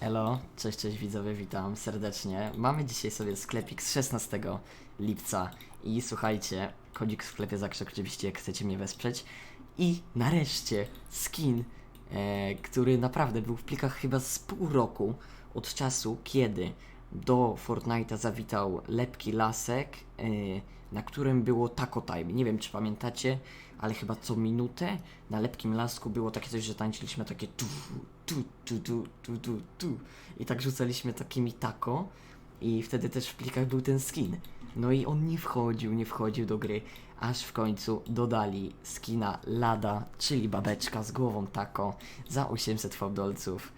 Elo, cześć, cześć widzowie, witam serdecznie. Mamy dzisiaj sobie sklepik z 16 lipca i słuchajcie, kodzik w sklepie Zakrzek oczywiście, jak chcecie mnie wesprzeć. I nareszcie skin, e, który naprawdę był w plikach chyba z pół roku od czasu, kiedy do Fortnite'a zawitał lepki lasek, e, na którym było Taco Time. Nie wiem, czy pamiętacie, ale chyba co minutę na lepkim lasku było takie coś, że tańczyliśmy takie tu, tu, tu, tu, tu, tu, tu. I tak rzucaliśmy takimi taco i wtedy też w plikach był ten skin. No i on nie wchodził, nie wchodził do gry, aż w końcu dodali skina Lada, czyli babeczka z głową taco za 800 fałdolców.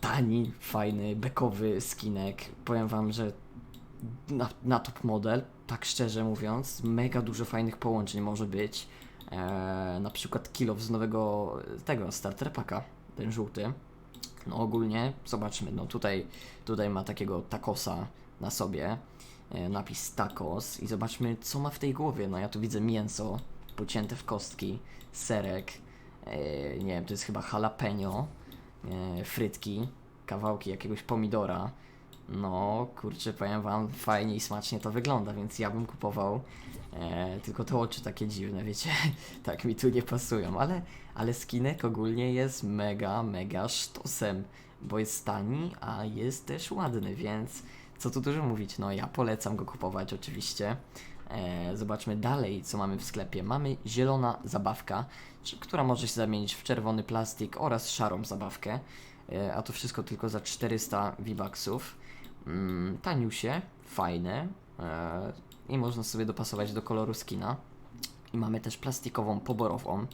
Tani, fajny, bekowy skinek. Powiem wam, że na, na top model, tak szczerze mówiąc, mega dużo fajnych połączeń może być. Eee, na przykład kilof z nowego tego starter packa, ten żółty. No ogólnie, zobaczmy, no tutaj, tutaj ma takiego takosa na sobie, e, napis tacos i zobaczmy co ma w tej głowie. No ja tu widzę mięso pocięte w kostki, serek, e, nie wiem, to jest chyba jalapeno, e, frytki, kawałki jakiegoś pomidora. No, kurczę, powiem wam, fajnie i smacznie to wygląda, więc ja bym kupował. E, tylko te oczy takie dziwne, wiecie, tak mi tu nie pasują, ale, ale skinek ogólnie jest mega, mega sztosem, bo jest tani, a jest też ładny, więc co tu dużo mówić, no ja polecam go kupować oczywiście. E, zobaczmy dalej, co mamy w sklepie. Mamy zielona zabawka, która może się zamienić w czerwony plastik oraz szarą zabawkę, e, a to wszystko tylko za 400 V-Bucksów. Mm, taniusie, fajne i można sobie dopasować do koloru skina. I mamy też plastikową poborową,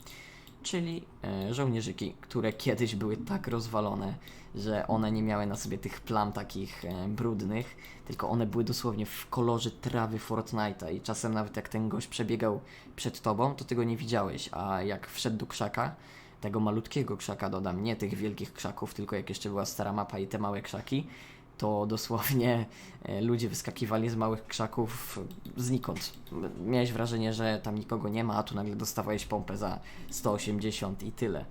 czyli e, żołnierzyki, które kiedyś były tak rozwalone, że one nie miały na sobie tych plam takich e, brudnych, tylko one były dosłownie w kolorze trawy Fortnite'a i czasem nawet jak ten gość przebiegał przed tobą, to tego nie widziałeś, a jak wszedł do krzaka, tego malutkiego krzaka dodam, nie tych wielkich krzaków, tylko jak jeszcze była stara mapa i te małe krzaki, to dosłownie e, ludzie wyskakiwali z małych krzaków znikąd. Miałeś wrażenie, że tam nikogo nie ma, a tu nagle dostawałeś pompę za 180 i tyle.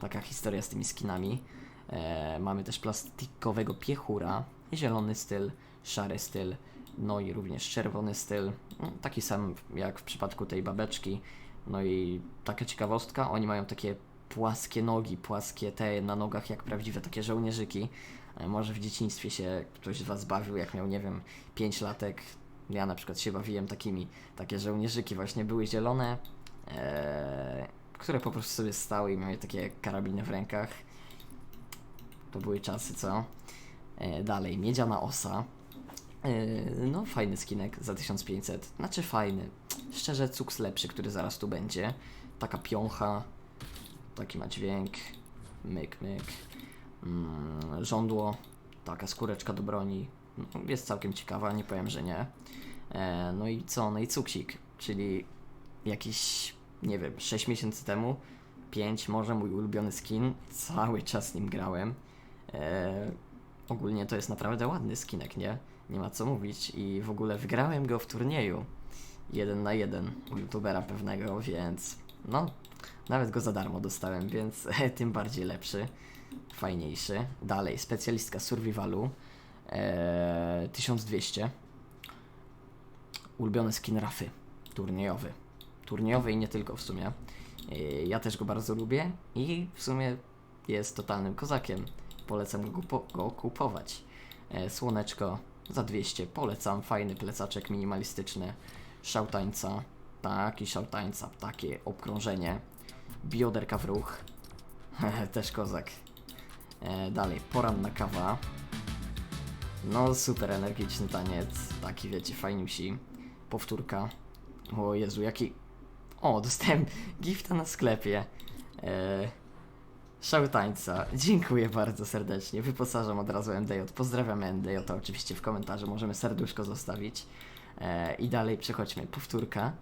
Taka historia z tymi skinami. E, mamy też plastikowego piechura, zielony styl, szary styl, no i również czerwony styl. No, taki sam jak w przypadku tej babeczki. No i taka ciekawostka, oni mają takie płaskie nogi, płaskie te na nogach jak prawdziwe takie żołnierzyki. E, Może w dzieciństwie się ktoś z Was bawił, jak miał, nie wiem, 5 latek. Ja na przykład się bawiłem takimi, takie żołnierzyki właśnie były zielone, e, które po prostu sobie stały i miały takie karabiny w rękach. To były czasy, co? E, dalej, miedziana osa. E, no, fajny skinek za 1500. Znaczy fajny. Szczerze, cuks lepszy, który zaraz tu będzie. Taka piącha. Taki ma dźwięk. Myk, myk. Mm, żądło. Taka skóreczka do broni. No, jest całkiem ciekawa, nie powiem, że nie. E, no i co? No i cuksik, czyli jakiś, nie wiem, 6 miesięcy temu, 5 może mój ulubiony skin, cały czas nim grałem. E, ogólnie to jest naprawdę ładny skinek, nie? Nie ma co mówić i w ogóle wygrałem go w turnieju. Jeden na jeden u youtubera pewnego, więc no, nawet go za darmo dostałem, więc tym bardziej lepszy, fajniejszy. Dalej, specjalistka survivalu, e, 1200. Ulubiony skin Rafy, turniejowy. Turniejowy i nie tylko w sumie. E, Ja też go bardzo lubię i w sumie jest totalnym kozakiem. Polecam go, go kupować. E, Słoneczko za 200, polecam. Fajny plecaczek minimalistyczny. Szałtańca, taki szałtańca, takie obkrążenie. Bioderka w ruch. też kozak. E, dalej, poranna kawa. No, super energiczny taniec. Taki, wiecie, fajniusi. Powtórka. O Jezu, jaki... O, dostałem gifta na sklepie. E, tańca. Dziękuję bardzo serdecznie. Wyposażam od razu MDJ. Pozdrawiam MDJ. To oczywiście w komentarzu możemy serduszko zostawić. E, I dalej przechodźmy. Powtórka.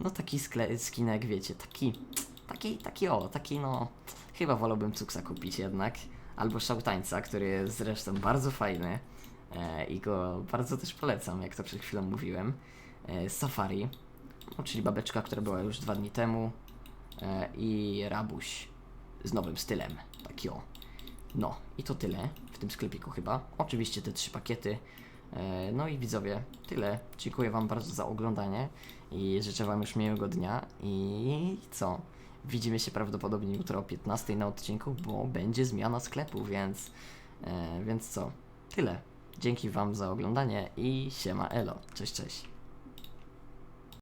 No taki skinek, wiecie, taki, taki, taki o, taki no, chyba wolałbym cuksa kupić jednak. Albo szałtańca, który jest zresztą bardzo fajny e, i go bardzo też polecam, jak to przed chwilą mówiłem. E, Safari, no, czyli babeczka, która była już dwa dni temu e, i Rabuś z nowym stylem, taki o. No, i to tyle w tym sklepiku chyba. Oczywiście te trzy pakiety. E, No i widzowie, tyle. Dziękuję Wam bardzo za oglądanie i życzę Wam już miłego dnia. I co? Widzimy się prawdopodobnie jutro o 15 na odcinku, bo będzie zmiana sklepu, więc, e, więc co? Tyle. Dzięki Wam za oglądanie i siema elo. Cześć, cześć.